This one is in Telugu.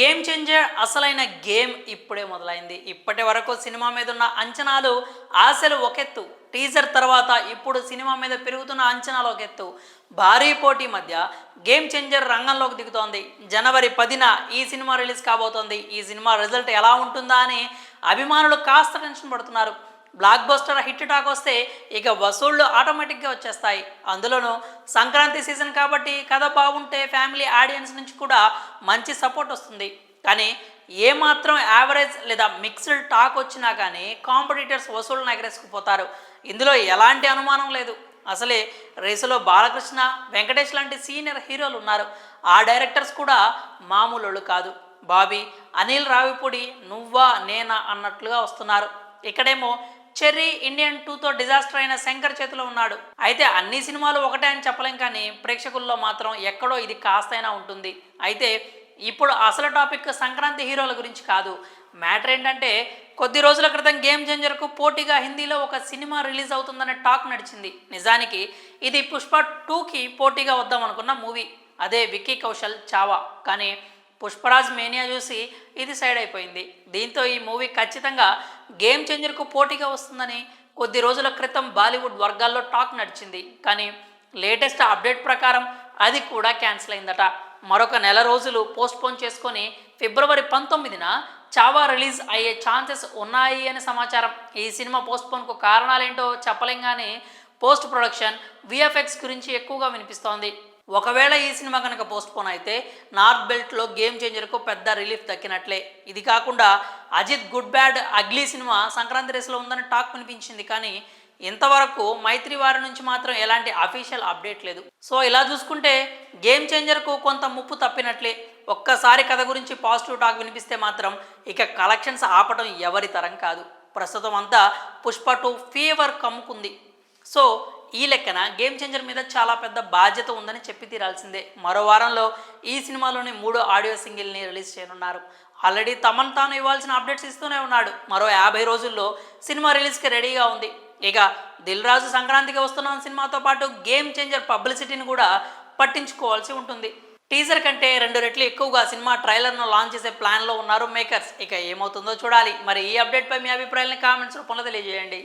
గేమ్ చేంజర్ అసలైన గేమ్ ఇప్పుడే మొదలైంది. ఇప్పటి వరకు సినిమా మీద ఉన్న అంచనాలు ఆశలు ఒకెత్తు. టీజర్ తర్వాత ఇప్పుడు సినిమా మీద పెరుగుతున్న అంచనాలు ఒకెత్తు. భారీ పోటీ మధ్య గేమ్ చేంజర్ రంగంలోకి దిగుతోంది. జనవరి పదిన ఈ సినిమా రిలీజ్ కాబోతోంది. ఈ సినిమా రిజల్ట్ ఎలా ఉంటుందా అని అభిమానులు కాస్త టెన్షన్ పడుతున్నారు. బ్లాక్ బస్టర్ హిట్ టాక్ వస్తే ఇక వసూళ్ళు ఆటోమేటిక్గా వచ్చేస్తాయి. అందులోనూ సంక్రాంతి సీజన్ కాబట్టి కథ బాగుంటే ఫ్యామిలీ ఆడియన్స్ నుంచి కూడా మంచి సపోర్ట్ వస్తుంది. కానీ ఏమాత్రం యావరేజ్ లేదా మిక్స్డ్ టాక్ వచ్చినా కానీ కాంపిటీటర్స్ వసూళ్ళను ఎగరేసుకుపోతారు. ఇందులో ఎలాంటి అనుమానం లేదు. అసలే రేసులో బాలకృష్ణ వెంకటేష్ లాంటి సీనియర్ హీరోలు ఉన్నారు. ఆ డైరెక్టర్స్ కూడా మామూలు కాదు. బాబీ అనిల్ రావిపూడి నువ్వా నేనా అన్నట్లుగా వస్తున్నారు. ఇక్కడేమో చెర్రీ ఇండియన్ టూతో డిజాస్టర్ అయిన శంకర్ చేతిలో ఉన్నాడు. అయితే అన్ని సినిమాలు ఒకటే అని చెప్పలేం కానీ ప్రేక్షకుల్లో మాత్రం ఎక్కడో ఇది కాస్తైనా ఉంటుంది. అయితే ఇప్పుడు అసలు టాపిక్ సంక్రాంతి హీరోల గురించి కాదు. మ్యాటర్ ఏంటంటే కొద్ది రోజుల క్రితం గేమ్ చేంజర్కు పోటీగా హిందీలో ఒక సినిమా రిలీజ్ అవుతుందనే టాక్ నడిచింది. నిజానికి ఇది పుష్ప టూకి పోటీగా వద్దాం అనుకున్న మూవీ. అదే విక్కీ కౌశల్ చావా. కానీ పుష్పరాజ్ మేనియా చూసి ఇది సైడ్ అయిపోయింది. దీంతో ఈ మూవీ ఖచ్చితంగా గేమ్ చేంజర్కు పోటీగా వస్తుందని కొద్ది రోజుల క్రితం బాలీవుడ్ వర్గాల్లో టాక్ నడిచింది. కానీ లేటెస్ట్ అప్డేట్ ప్రకారం అది కూడా క్యాన్సిల్ అయిందట. మరొక నెల రోజులు పోస్ట్పోన్ చేసుకొని ఫిబ్రవరి పంతొమ్మిదిన చావా రిలీజ్ అయ్యే ఛాన్సెస్ ఉన్నాయి అని సమాచారం. ఈ సినిమా పోస్ట్పోన్కు కారణాలేంటో చెప్పలేం కానీ పోస్ట్ ప్రొడక్షన్ విఎఫ్ఎక్స్ గురించి ఎక్కువగా వినిపిస్తోంది. ఒకవేళ ఈ సినిమా కనుక పోస్ట్పోన్ అయితే నార్త్ బెల్ట్లో గేమ్ చేంజర్కు పెద్ద రిలీఫ్ దక్కినట్లే. ఇది కాకుండా Ajith good bad ugly cinema Sankranti రేసులో ఉందని టాక్ వినిపించింది. కానీ ఇంతవరకు మైత్రి వారి నుంచి మాత్రం ఎలాంటి అఫీషియల్ అప్డేట్ లేదు. సో ఇలా చూసుకుంటే గేమ్ చేంజర్కు కొంత ముప్పు తప్పినట్లే. ఒక్కసారి కథ గురించి పాజిటివ్ టాక్ వినిపిస్తే మాత్రం ఇక కలెక్షన్స్ ఆపడం ఎవరి తరం కాదు. ప్రస్తుతం అంతా పుష్ప టూ ఫీవర్ కమ్ముకుంది. సో ఈ లెక్కన గేమ్ చేంజర్ మీద చాలా పెద్ద బాధ్యత ఉందని చెప్పి తీరాల్సిందే. మరో వారంలో ఈ సినిమాలోని మూడో ఆడియో సింగిల్ని రిలీజ్ చేయనున్నారు. ఆల్రెడీ తమన్ తాను ఇవ్వాల్సిన అప్డేట్స్ ఇస్తూనే ఉన్నాడు. మరో యాభై రోజుల్లో సినిమా రిలీజ్కి రెడీగా ఉంది. ఇక దిల్ రాజు సంక్రాంతికి వస్తున్న సినిమాతో పాటు గేమ్ చేంజర్ పబ్లిసిటీని కూడా పట్టించుకోవాల్సి ఉంటుంది. టీజర్ కంటే రెండు రెట్లు ఎక్కువగా సినిమా ట్రైలర్ను లాంచ్ చేసే ప్లాన్లో ఉన్నారు మేకర్స్ ఇక ఏమవుతుందో చూడాలి. మరి ఈ అప్డేట్పై మీ అభిప్రాయాలని కామెంట్స్ రూపంలో తెలియజేయండి.